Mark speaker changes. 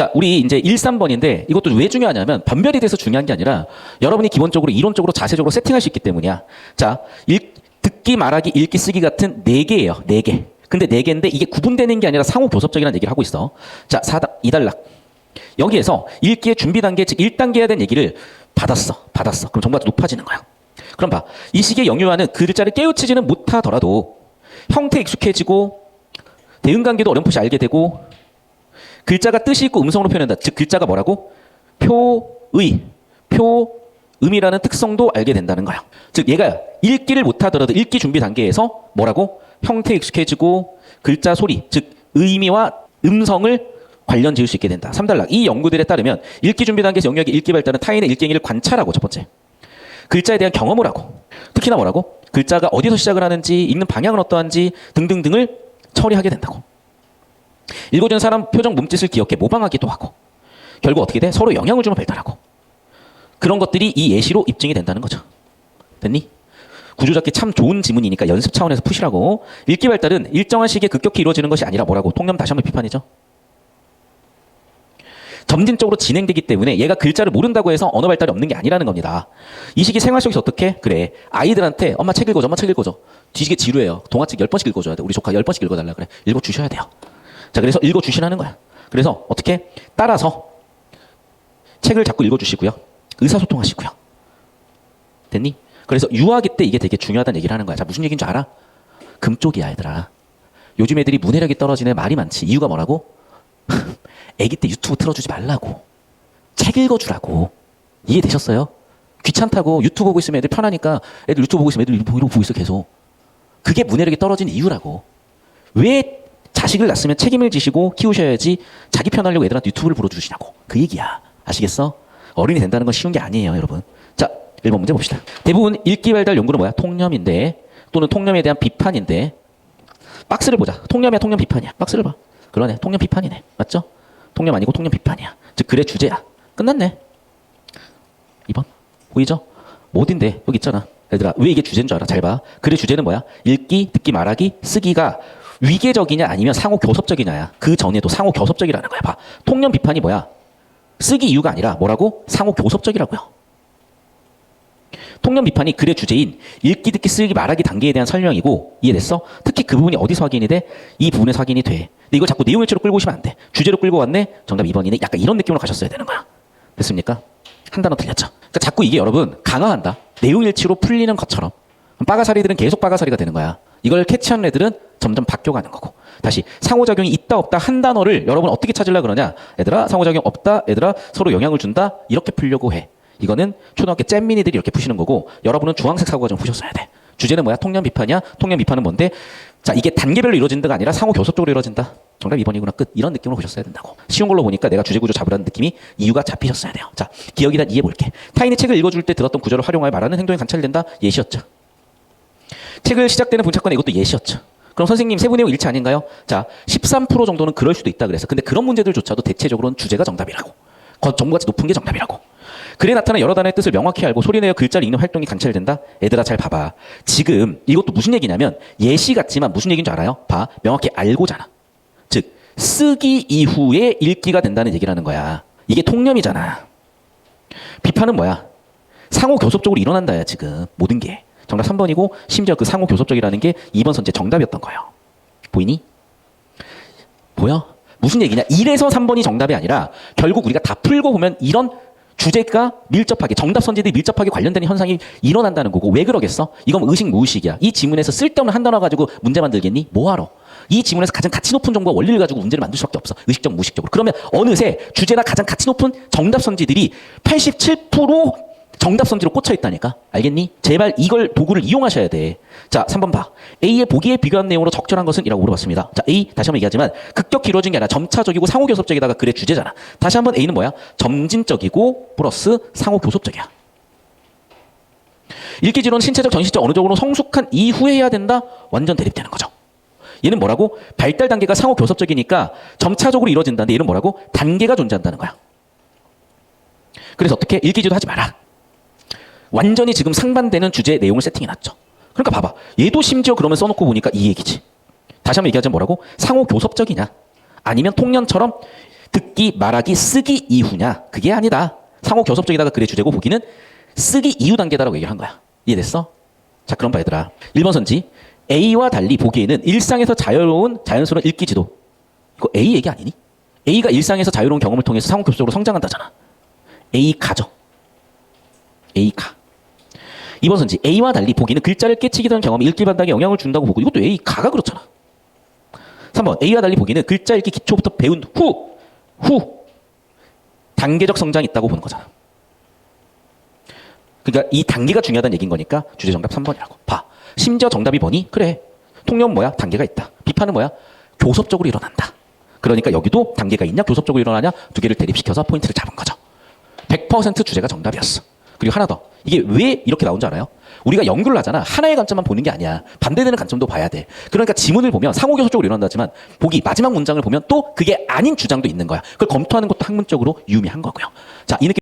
Speaker 1: 자, 우리 이제 1, 3번인데 이것도 왜 중요하냐면 변별이 돼서 중요한 게 아니라 여러분이 기본적으로 이론적으로 자세적으로 세팅할 수 있기 때문이야. 자, 읽, 듣기, 말하기, 읽기, 쓰기 같은 네 개예요. 네 개. 근데 네 개인데 이게 구분되는 게 아니라 상호 교섭적이라는 얘기를 하고 있어. 자, 4다, 2단락. 여기에서 읽기의 준비 단계, 즉 1단계 해야 되는 얘기를 받았어. 받았어. 그럼 정보가 높아지는 거야. 그럼 봐. 이 시기에 영유아는 글자를 깨우치지는 못하더라도 형태 익숙해지고 대응 관계도 어렴풋이 알게 되고 글자가 뜻이 있고 음성으로 표현한다. 즉 글자가 뭐라고? 표의, 표음이라는 특성도 알게 된다는 거야. 즉 얘가 읽기를 못하더라도 읽기 준비 단계에서 뭐라고? 형태 익숙해지고 글자 소리, 즉 의미와 음성을 관련 지을 수 있게 된다. 3단락. 이 연구들에 따르면 읽기 준비 단계에서 영역의 읽기 발달은 타인의 읽기 행위를 관찰하고 첫 번째. 글자에 대한 경험을 하고 특히나 뭐라고? 글자가 어디서 시작을 하는지 읽는 방향은 어떠한지 등등등을 처리하게 된다고. 읽어주는 사람 표정 몸짓을 기억해 모방하기도 하고 결국 어떻게 돼? 서로 영향을 주면 발달하고 그런 것들이 이 예시로 입증이 된다는 거죠. 됐니? 구조잡기 참 좋은 지문이니까 연습 차원에서 푸시라고 읽기 발달은 일정한 시기에 급격히 이루어지는 것이 아니라 뭐라고 통념 다시 한번 비판이죠. 점진적으로 진행되기 때문에 얘가 글자를 모른다고 해서 언어 발달이 없는 게 아니라는 겁니다. 이 시기 생활 속에서 어떻게? 그래. 아이들한테 엄마 책 읽어줘, 엄마 책 읽어줘. 뒤지게 지루해요. 동화책 10번씩 읽어줘야 돼. 우리 조카 10번씩 읽어달라 그래. 읽어주셔야 돼요. 자, 그래서 읽어주시라는 거야. 그래서 어떻게? 따라서 책을 자꾸 읽어주시고요. 의사소통하시고요. 됐니? 그래서 유아기 때 이게 되게 중요하다는 얘기를 하는 거야. 자, 무슨 얘기인 줄 알아? 금쪽이야, 얘들아. 요즘 애들이 문해력이 떨어지네 말이 많지. 이유가 뭐라고? 애기 때 유튜브 틀어주지 말라고. 책 읽어주라고. 이해되셨어요? 귀찮다고 유튜브 보고 있으면 애들 편하니까 애들 유튜브 보고 있으면 애들 이러고 보고 있어 계속. 그게 문해력이 떨어진 이유라고. 왜 자식을 낳았으면 책임을 지시고 키우셔야지 자기 편하려고 애들한테 유튜브를 불러주시냐고. 그 얘기야. 아시겠어? 어른이 된다는 건 쉬운 게 아니에요, 여러분. 자, 1번 문제 봅시다. 대부분 읽기 발달 연구는 뭐야? 통념인데 또는 통념에 대한 비판인데 박스를 보자. 통념이야, 통념 비판이야. 박스를 봐. 그러네. 통념 비판이네. 맞죠? 통념 아니고 통념 비판이야. 즉 글의 주제야. 끝났네. 2번. 보이죠? 뭐딘데 여기 있잖아. 얘들아 왜 이게 주제인 줄 알아? 잘 봐. 글의 주제는 뭐야? 읽기, 듣기, 말하기, 쓰기가 위계적이냐 아니면 상호 교섭적이냐야. 그 전에도 상호 교섭적이라는 거야. 봐. 통념 비판이 뭐야? 쓰기 이유가 아니라 뭐라고? 상호 교섭적이라고요. 통념 비판이 글의 주제인 읽기, 듣기, 쓰기, 말하기 단계에 대한 설명이고 이해됐어? 특히 그 부분이 어디서 확인이 돼? 이 부분에서 확인이 돼. 근데 이걸 자꾸 내용일치로 끌고 오시면 안 돼. 주제로 끌고 왔네? 정답 2번이네. 약간 이런 느낌으로 가셨어야 되는 거야. 됐습니까? 한 단어 틀렸죠? 그러니까 자꾸 이게 여러분 강화한다. 내용 일치로 풀리는 것처럼. 빠가사리들은 계속 빠가사리가 되는 거야. 이걸 캐치하는 애들은 점점 바뀌어가는 거고. 다시 상호작용이 있다 없다 한 단어를 여러분 어떻게 찾으려 그러냐? 얘들아 상호작용 없다. 얘들아 서로 영향을 준다. 이렇게 풀려고 해. 이거는 초등학교 잼민이들이 이렇게 푸시는 거고 여러분은 주황색 사고과정 푸셨어야 돼. 주제는 뭐야? 통념 비판이야? 통념 비판은 뭔데? 자, 이게 단계별로 이루어진다가 아니라 상호 교섭적으로 이루어진다. 정답 2번이구나. 끝. 이런 느낌으로 보셨어야 된다고. 쉬운 걸로 보니까 내가 주제 구조 잡으라는 느낌이 이유가 잡히셨어야 돼요. 자, 기억이란 이해 볼게. 타인이 책을 읽어줄 때 들었던 구조를 활용하여 말하는 행동이 관찰된다. 예시였죠. 책을 시작되는 분차권에 이것도 예시였죠. 그럼 선생님 세부 내용 일치 아닌가요? 자, 13% 정도는 그럴 수도 있다 그래서. 근데 그런 문제들조차도 대체적으로는 주제가 정답이라고. 거- 정보가치 높은 게 정답이라고. 글에 나타난 여러 단어의 뜻을 명확히 알고 소리내어 글자를 읽는 활동이 관찰된다? 애들아 잘 봐봐. 지금 이것도 무슨 얘기냐면 예시 같지만 무슨 얘기인 줄 알아요? 봐. 명확히 알고잖아. 즉 쓰기 이후에 읽기가 된다는 얘기라는 거야. 이게 통념이잖아. 비판은 뭐야? 상호 교섭적으로 일어난다야 지금 모든 게. 정답 3번이고 심지어 그 상호 교섭적이라는 게 2번 선제 정답이었던 거예요. 보이니? 보여? 무슨 얘기냐? 1에서 3번이 정답이 아니라 결국 우리가 다 풀고 보면 이런 주제가 밀접하게 정답 선지들이 밀접하게 관련되는 현상이 일어난다는 거고 왜 그러겠어? 이건 의식 무의식이야. 이 지문에서 쓸데없는 한 단어 가지고 문제 만들겠니? 뭐하러? 이 지문에서 가장 가치 높은 정보와 원리를 가지고 문제를 만들 수밖에 없어. 의식적, 무의식적으로. 그러면 어느새 주제나 가장 가치 높은 정답 선지들이 87% 정답 선지로 꽂혀 있다니까. 알겠니? 제발 이걸 도구를 이용하셔야 돼. 자, 3번 봐. A의 보기에 비교한 내용으로 적절한 것은? 이라고 물어봤습니다. 자, A 다시 한번 얘기하지만 급격히 이루어진 게 아니라 점차적이고 상호 교섭적이다가 글의 주제잖아. 다시 한번 A는 뭐야? 점진적이고 플러스 상호 교섭적이야. 읽기지론 신체적, 정신적 어느 쪽으로 성숙한 이후에 해야 된다? 완전 대립되는 거죠. 얘는 뭐라고? 발달 단계가 상호 교섭적이니까 점차적으로 이루어진다는데 얘는 뭐라고? 단계가 존재한다는 거야. 그래서 어떻게 읽기지도 하지 마라. 완전히 지금 상반되는 주제 내용을 세팅해 놨죠. 그러니까 봐봐. 얘도 심지어 그러면 써놓고 보니까 이 얘기지. 다시 한번 얘기하자면 뭐라고? 상호 교섭적이냐? 아니면 통년처럼 듣기, 말하기, 쓰기 이후냐? 그게 아니다. 상호 교섭적이다가 글의 주제고 보기는 쓰기 이후 단계다라고 얘기를 한 거야. 이해됐어? 자, 그럼 봐 얘들아. 1번 선지. A와 달리 보기에는 일상에서 자유로운 자연스러운 읽기 지도. 이거 A 얘기 아니니? A가 일상에서 자유로운 경험을 통해서 상호 교섭적으로 성장한다잖아. A 가죠. A 가. 2번 선지. A와 달리 보기는 글자를 깨치게 되는 경험이 읽기 반닥에 영향을 준다고 보고 이것도 A 가가 그렇잖아. 3번 A와 달리 보기는 글자 읽기 기초부터 배운 후, 후 단계적 성장이 있다고 보는 거잖아. 그러니까 이 단계가 중요하다는 얘기인 거니까 주제 정답 3번이라고. 봐. 심지어 정답이 뭐니? 그래. 통념 뭐야? 단계가 있다. 비판은 뭐야? 교섭적으로 일어난다. 그러니까 여기도 단계가 있냐? 교섭적으로 일어나냐? 두 개를 대립시켜서 포인트를 잡은 거죠. 100% 주제가 정답이었어. 그리고 하나 더. 이게 왜 이렇게 나온 줄 알아요? 우리가 연구를 하잖아. 하나의 관점만 보는 게 아니야. 반대되는 관점도 봐야 돼. 그러니까 지문을 보면 상호교섭적으로 일어난다지만 보기 마지막 문장을 보면 또 그게 아닌 주장도 있는 거야. 그걸 검토하는 것도 학문적으로 유의미한 거고요. 자, 이 느낌